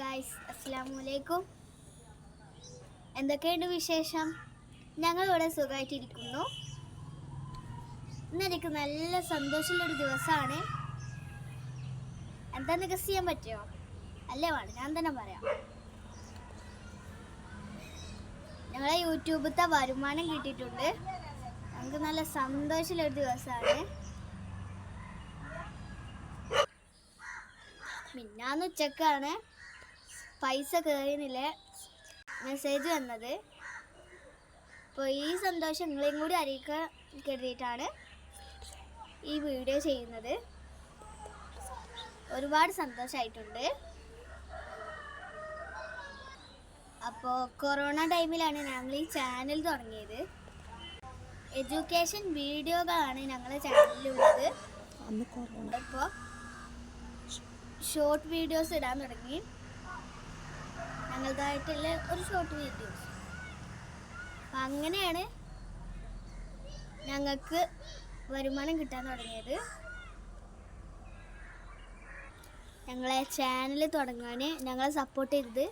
Guys അസ്സാം വലൈക്കും എന്തൊക്കെയുണ്ട് വിശേഷം? ഞങ്ങളിവിടെ സുഖമായിട്ടിരിക്കുന്നു ഇന്ന് എനിക്ക് നല്ല സന്തോഷമുള്ളൊരു ദിവസമാണ്. എന്താ നികസ് ചെയ്യാൻ പറ്റുമോ അല്ലേ വേണം ഞാൻ തന്നെ പറയാം. ഞങ്ങളെ യൂട്യൂബിലത്തെ വരുമാനം കിട്ടിയിട്ടുണ്ട്. ഞങ്ങൾക്ക് നല്ല സന്തോഷമുള്ളൊരു ദിവസമാണ്. മിന്നാന്ന് ഉച്ചക്കാണ്. പൈസ കയറിയെന്നില്ല മെസ്സേജ് വന്നത്. അപ്പോൾ ഈ സന്തോഷം നിങ്ങളെയും കൂടി അറിയിക്കാൻ കരുതിയിട്ടാണ് ഈ വീഡിയോ ചെയ്യുന്നത്. ഒരുപാട് സന്തോഷമായിട്ടുണ്ട് അപ്പോൾ കൊറോണ ടൈമിലാണ് ഞങ്ങൾ ഈ ചാനൽ തുടങ്ങിയത്. എഡ്യൂക്കേഷൻ വീഡിയോകളാണ് ഞങ്ങളുടെ ചാനലിലുള്ളത് ഇപ്പോൾ ഷോർട്ട് വീഡിയോസ് ഇടാൻ തുടങ്ങി. ഞങ്ങളുടേതായിട്ടുള്ള ഒരു ഷോർട്ട് വീഡിയോസ് അപ്പം അങ്ങനെയാണ് ഞങ്ങൾക്ക് വരുമാനം കിട്ടാൻ തുടങ്ങിയത്. ഞങ്ങളെ ചാനൽ തുടങ്ങാൻ ഞങ്ങളെ സപ്പോർട്ട് ചെയ്തത്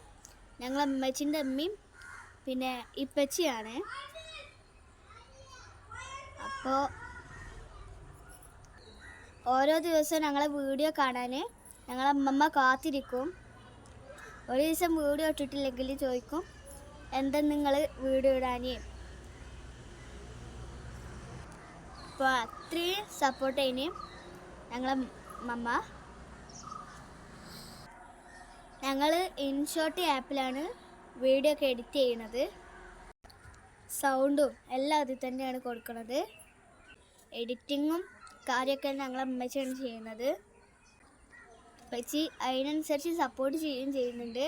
ഞങ്ങളെ അമ്മച്ചിന്റെ അമ്മയും പിന്നെ ഇപ്പച്ചിയാണ്. അപ്പോൾ ഓരോ ദിവസവും ഞങ്ങളെ വീഡിയോ കാണാൻ ഞങ്ങളെ അമ്മമ്മ കാത്തിരിക്കും. ഒരു ദിവസം വീഡിയോ ഇട്ടിട്ടില്ലെങ്കിൽ ചോദിക്കും എന്താ നിങ്ങൾ വീഡിയോ ഇടാനേ അപ്പോൾ അത്രയും സപ്പോർട്ട് ചെയ്യുന്നേയും ഞങ്ങളെ മമ്മ. ഞങ്ങൾ ഇൻഷോട്ട് ആപ്പിലാണ് വീഡിയോ ഒക്കെ എഡിറ്റ് ചെയ്യണത്. സൗണ്ടും എല്ലാം അതിൽ തന്നെയാണ് കൊടുക്കുന്നത് എഡിറ്റിങ്ങും കാര്യമൊക്കെ ഞങ്ങളെ അമ്മച്ചാണ് ചെയ്യുന്നത്. അപ്പച്ചി അതിനനുസരിച്ച് സപ്പോർട്ട് ചെയ്യുകയും ചെയ്യുന്നുണ്ട്.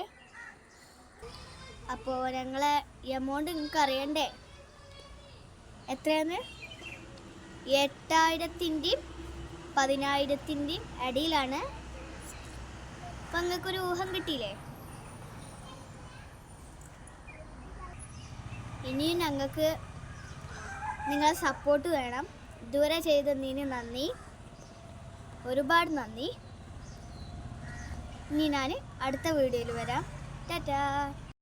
അപ്പോൾ ഞങ്ങളെ എമൗണ്ട് നിങ്ങൾക്ക് അറിയണ്ടേ? എത്രയാണ്? എട്ടായിരത്തിന്റെയും പതിനായിരത്തിന്റെയും ഇടയിലാണ് അപ്പം നിങ്ങൾക്കൊരു ഊഹം കിട്ടിയില്ലേ? ഇനിയും ഞങ്ങൾക്ക് നിങ്ങളെ സപ്പോർട്ട് വേണം. ഇതുവരെ ചെയ്തതിന് നന്ദി. ഒരുപാട് നന്ദി. ഇനി ഞാൻ അടുത്ത വീഡിയോയിൽ വരാം. ടാറ്റാ.